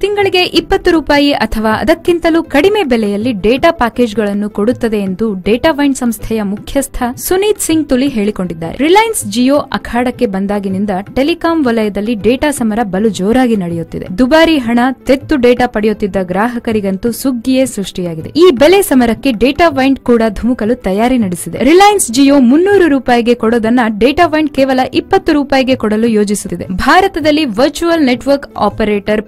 ತಿಂಗಳಿಗೆ ಇಪ್ಪತ್ತು ರೂಪಾಯಿ ಅಥವಾ ಅದಕ್ಕಿಂತಲೂ ಕಡಿಮೆ ಬೆಲೆಯಲ್ಲಿ ಡೇಟಾ ಪ್ಯಾಕೇಜ್ಗಳನ್ನು ಕೊಡುತ್ತದೆ ಎಂದು ಡೇಟಾ ವೈಂಡ್ ಸಂಸ್ಥೆಯ ಮುಖ್ಯಸ್ಥ ಸುನೀತ್ ಸಿಂಗ್ ತುಲಿ ಹೇಳಿಕೊಂಡಿದ್ದಾರೆ. ರಿಲಯನ್ಸ್ ಜಿಯೋ ಅಖಾಡಕ್ಕೆ ಬಂದಾಗಿನಿಂದ ಟೆಲಿಕಾಂ ವಲಯದಲ್ಲಿ ಡೇಟಾ ಸಮರ ಬಲು ಜೋರಾಗಿ ನಡೆಯುತ್ತಿದೆ. ದುಬಾರಿ ಹಣ, ತೆತ್ತು ಡೇಟಾ ಪಡೆಯುತ್ತಿದ್ದ ಗ್ರಾಹಕರಿಗಂತೂ ಸುಗ್ಗಿಯೇ ಸೃಷ್ಟಿಯಾಗಿದೆ. ಈ ಬೆಲೆ ಸಮರಕ್ಕೆ ಡೇಟಾ ವೈಂಡ್ ಕೂಡ ಧುಮುಕಲು ತಯಾರಿ ನಡೆಸಿದೆ. ರಿಲಯನ್ಸ್ ಜಿಯೋ ಮುನ್ನೂರು ರೂಪಾಯಿಗೆ ಕೊಡೋದನ್ನ ಡೇಟಾ ವೈಂಡ್ ಕೇವಲ ಇಪ್ಪತ್ತು ರೂಪಾಯಿಗೆ ಕೊಡಲು ಯೋಜಿಸುತ್ತಿದೆ. ಭಾರತದಲ್ಲಿ ವರ್ಚುವಲ್ ನೆಟ್ವರ್ಕ್ ಆಪರೇಟರ್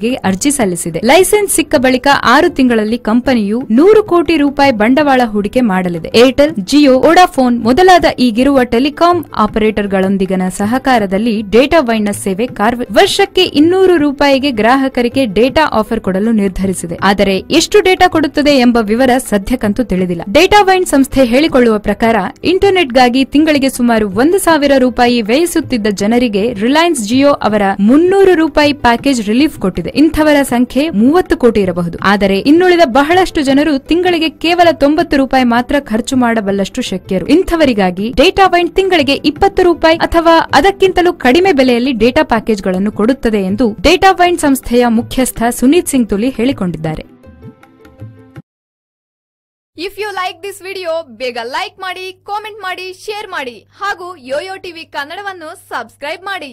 ಪರವಾನಗಿಗೆ ಅರ್ಜಿ ಸಲ್ಲಿಸಿದೆ. ಲೈಸೆನ್ಸ್ ಸಿಕ್ಕ ಬಳಿಕ ಆರು ತಿಂಗಳಲ್ಲಿ ಕಂಪನಿಯು ನೂರು ಕೋಟಿ ರೂಪಾಯಿ ಬಂಡವಾಳ ಹೂಡಿಕೆ ಮಾಡಲಿದೆ. ಏರ್ಟೆಲ್, ಜಿಯೋ, ವೋಡಾಫೋನ್ ಮೊದಲಾದ ಈಗಿರುವ ಟೆಲಿಕಾಂ ಆಪರೇಟರ್ಗಳೊಂದಿಗಿನ ಸಹಕಾರದಲ್ಲಿ ಡೇಟಾ ವೈಂಡ್ನ ಸೇವೆ ಕಾರ್ಯ ವರ್ಷಕ್ಕೆ ಇನ್ನೂರು ರೂಪಾಯಿಗೆ ಗ್ರಾಹಕರಿಗೆ ಡೇಟಾ ಆಫರ್ ಕೊಡಲು ನಿರ್ಧರಿಸಿದೆ. ಆದರೆ ಎಷ್ಟು ಡೇಟಾ ಕೊಡುತ್ತದೆ ಎಂಬ ವಿವರ ಸದ್ಯಕ್ಕಂತೂ ತಿಳಿದಿಲ್ಲ. ಡೇಟಾ ವೈನ್ ಸಂಸ್ಥೆ ಹೇಳಿಕೊಳ್ಳುವ ಪ್ರಕಾರ ಇಂಟರ್ನೆಟ್ಗಾಗಿ ತಿಂಗಳಿಗೆ ಸುಮಾರು ಒಂದು ಸಾವಿರ ರೂಪಾಯಿ ವ್ಯಯಿಸುತ್ತಿದ್ದ ಜನರಿಗೆ ರಿಲಯನ್ಸ್ ಜಿಯೋ ಅವರ ಮುನ್ನೂರು ರೂಪಾಯಿ ಪ್ಯಾಕೇಜ್ ರಿಲೀಫ್ ಕೊಟ್ಟಿದೆ. ಇಂಥವರ ಸಂಖ್ಯೆ ಮೂವತ್ತು ಕೋಟಿ ಇರಬಹುದು. ಆದರೆ ಇನ್ನುಳಿದ ಬಹಳಷ್ಟು ಜನರು ತಿಂಗಳಿಗೆ ಕೇವಲ ತೊಂಬತ್ತು ರೂಪಾಯಿ ಮಾತ್ರ ಖರ್ಚು ಮಾಡಬಲ್ಲಷ್ಟು ಶಕ್ಯರು. ಇಂಥವರಿಗಾಗಿ ಡೇಟಾ ವೈಂಡ್ ತಿಂಗಳಿಗೆ ಇಪ್ಪತ್ತು ರೂಪಾಯಿ ಅಥವಾ ಅದಕ್ಕಿಂತಲೂ ಕಡಿಮೆ ಬೆಲೆಯಲ್ಲಿ ಡೇಟಾ ಪ್ಯಾಕೇಜ್ಗಳನ್ನು ಕೊಡುತ್ತದೆ ಎಂದು ಡೇಟಾ ವೈಂಡ್ ಸಂಸ್ಥೆಯ ಮುಖ್ಯಸ್ಥ ಸುನೀತ್ ಸಿಂಗ್ ತುಲಿ ಹೇಳಿಕೊಂಡಿದ್ದಾರೆ. If you like this video ಬೇಗ ಲೈಕ್ ಮಾಡಿ ಕಾಮೆಂಟ್ ಮಾಡಿ ಶೇರ್ ಮಾಡಿ ಹಾಗೂ ಯೋಯೋ ಟಿವಿ ಕನ್ನಡವನ್ನು ಸಬ್ಸ್ಕ್ರೈಬ್ ಮಾಡಿ.